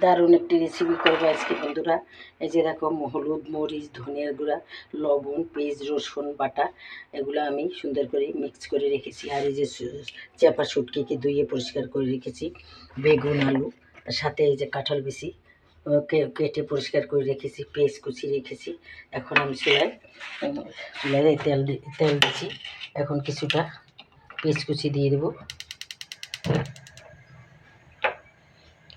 দারুণ একটি রেসিপি করব আজকে বন্ধুরা। এই যে দেখো হলুদ মরিচ ধনিয়ার গুঁড়া লবণ পেঁয়াজ রসুন বাটা এগুলো আমি সুন্দর করে মিক্স করে রেখেছি। আর এই যে চাপা শুটকিকে ধুয়ে পরিষ্কার করে রেখেছি। বেগুন আলু সাথে এই যে কাঁঠাল কে- কেটে পরিষ্কার করে রেখেছি পেঁয়াজ কুচি রেখেছি। এখন আমি উম, চুলায় তেল তেল দিচ্ছি। এখন কিছুটা পেঁয়াজ কুচি দিয়ে দেবো।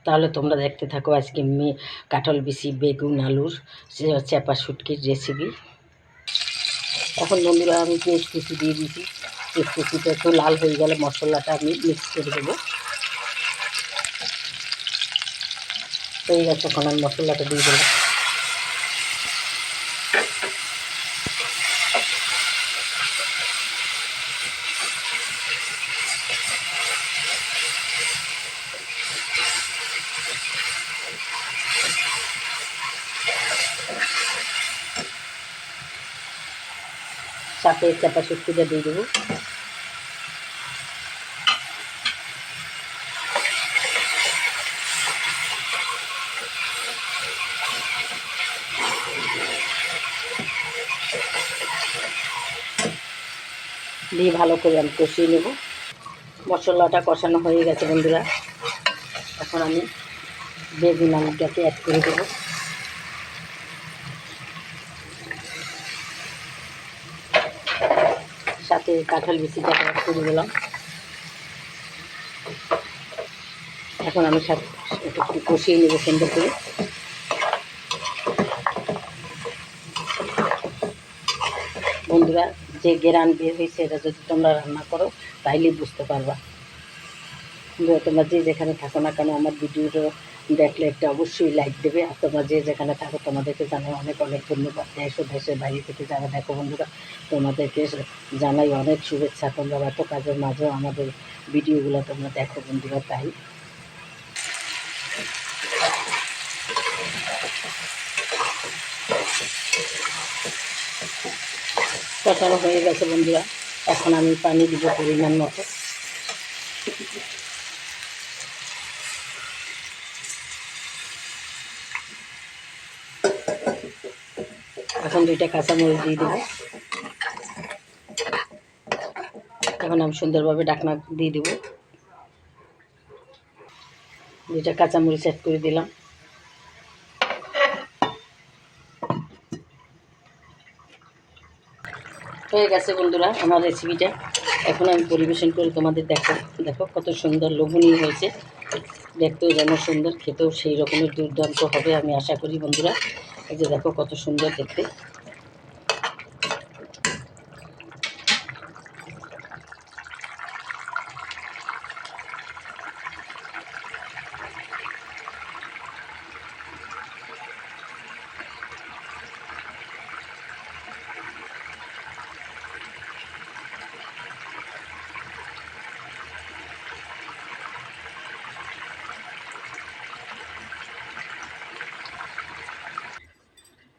তাহলে তোমরা দেখতে থাকো আজকে মে, কাঁঠাল বিচি, বেগুন, আলুর চ্যাপা শুটকির রেসিপি এখন বন্ধুরা আমি কুচি দিয়ে দিচ্ছি কুচিটা একটু লাল হয়ে গেলে মশলাটা আমি মিক্স করে দেবো। হয়ে গেছে, এখন আমি মশলাটা দিয়ে দিলাম সাথে চাপা শুটকিটা দিয়ে দেবো। দিয়ে ভালো করে আমি কষিয়ে নেব। মশলাটা কষানো হয়ে গেছে বন্ধুরা। এখন আমি বেগুন আলুটাকে অ্যাড করে দেবো। সাথে কাঁঠাল বিচিটা করে দিলাম। এখন আমি একটু কষিয়ে নেব সুন্দর করে বন্ধুরা, যে গেরান বের হয়েছে, এটা যদি তোমরা রান্না করো, তাইলে বুঝতে পারবা। তোমরা যে যেখানে থাকো না কেন, আমার ভিডিওটা দেখলে একটা অবশ্যই লাইক দেবে। আর তোমরা যে যেখানে থাকো, তোমাদেরকে জানাই অনেক অনেক ধন্যবাদ। দেশ ও দেশের বাইরে থেকে যারা দেখো বন্ধুরা, তোমাদেরকে জানাই অনেক শুভেচ্ছা। তোমরা এত কাজের মাঝেও আমাদের ভিডিওগুলো তোমরা দেখো বন্ধুরা, তাই। কষানো হয়ে গেছে বন্ধুরা। এখন আমি পানি দিব পরিমাণ মতো। এখন দুইটা কাঁচামরিচ দিয়ে দেবো। এখন আমি সুন্দরভাবে ডাকনা দিয়ে দেবো। দুইটা কাঁচামরিচ অ্যাড করে দিলাম। হয়ে গেছে বন্ধুরা আমার রেসিপিটা এখন আমি পরিবেশন করে তোমাদের দেখো। দেখো কত সুন্দর লোভনীয় হয়েছে। দেখতেও যেন সুন্দর, খেতেও সেই রকমের দুর্দান্ত হবে আমি আশা করি বন্ধুরা। এই যে দেখো কত সুন্দর দেখতে।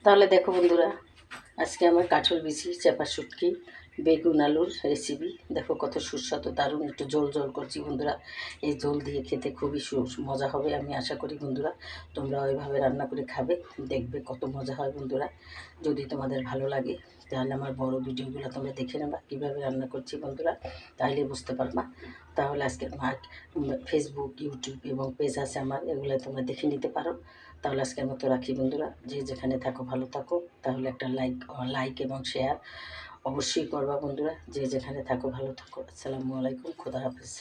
তাহলে দেখো বন্ধুরা আজকে আমার কাঠল বিছি চেপা শুটকি বেগুন আলুর রেসিপি দেখো কত সুস্বাদু, দারুণ। একটু জল জল করছি বন্ধুরা। এই জল দিয়ে খেতে খুবই মজা হবে, আমি আশা করি বন্ধুরা। তোমরা ওইভাবে রান্না করে খাবে, দেখবে কত মজা হয় বন্ধুরা। যদি তোমাদের ভালো লাগে, তাহলে আমার বড় ভিডিওগুলো তোমরা দেখে নেবা, কীভাবে রান্না করছি বন্ধুরা। তাহলে বুঝতে পারবা। তাহলে আজকে আমার ফেসবুক ইউটিউব এবং পেজ আছে আমার, এগুলো তোমরা দেখে নিতে পারো। তাহলে আজকের মতো রাখি বন্ধুরা। যে যেখানে থাকো, ভালো থাকো। তাহলে একটা লাইক লাইক এবং শেয়ার অবশ্যই করবা বন্ধুরা। যে যেখানে থাকো ভালো থাকো। আসসালামু আলাইকুম। খোদা হাফিজ।